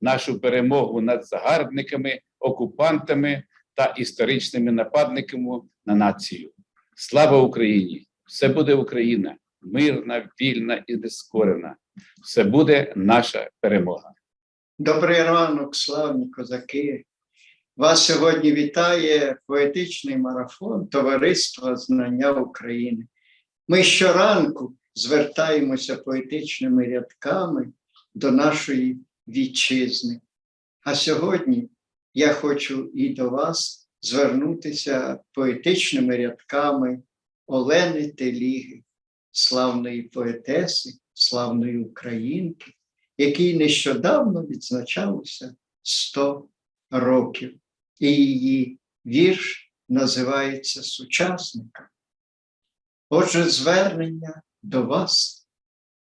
нашу перемогу над загарбниками, окупантами та історичними нападниками на націю. Слава Україні! Все буде Україна, мирна, вільна і нескорена. Все буде наша перемога. Добрий ранок, славні козаки. Вас сьогодні вітає поетичний марафон Товариства Знання України. Ми щоранку звертаємося поетичними рядками до нашої вітчизни. А сьогодні я хочу і до вас звернутися поетичними рядками Олени Теліги, славної поетеси, славної українки, якій нещодавно відзначалося 100 років. І її вірш називається Сучасника. Отже, звернення до вас.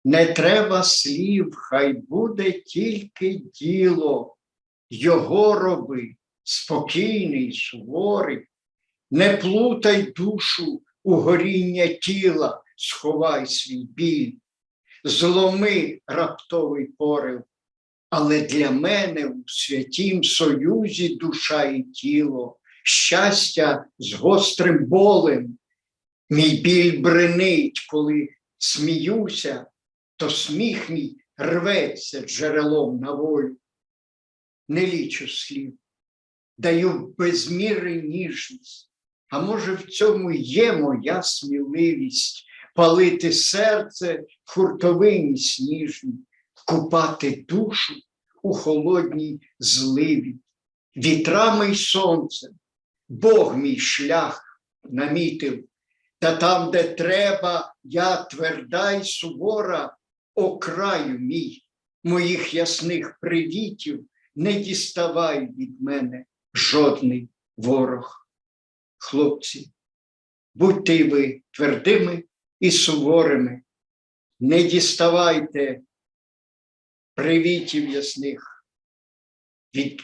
Не треба слів, хай буде тільки діло, його роби, спокійний, суворий, не плутай душу у горіння тіла, сховай свій біль, зломи раптовий порив, але для мене у святім союзі душа і тіло, щастя з гострим болем. Мій біль бренить, коли сміюся, то сміх мій рветься джерелом на волю. Не лічу слів, даю безміри ніжність, а може, в цьому є моя сміливість палити серце в хуртовині сніжній, купати душу у холодній зливі, вітрами й сонцем, Бог мій шлях намітив, та там, де треба, я тверда й сувора, о краю мій, моїх ясних привітів, не діставай від мене жодний ворог. Хлопці, будьте ви твердими і суворими, не діставайте привітів ясних. Від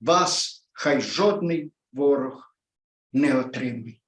вас хай жодний ворог не отримає.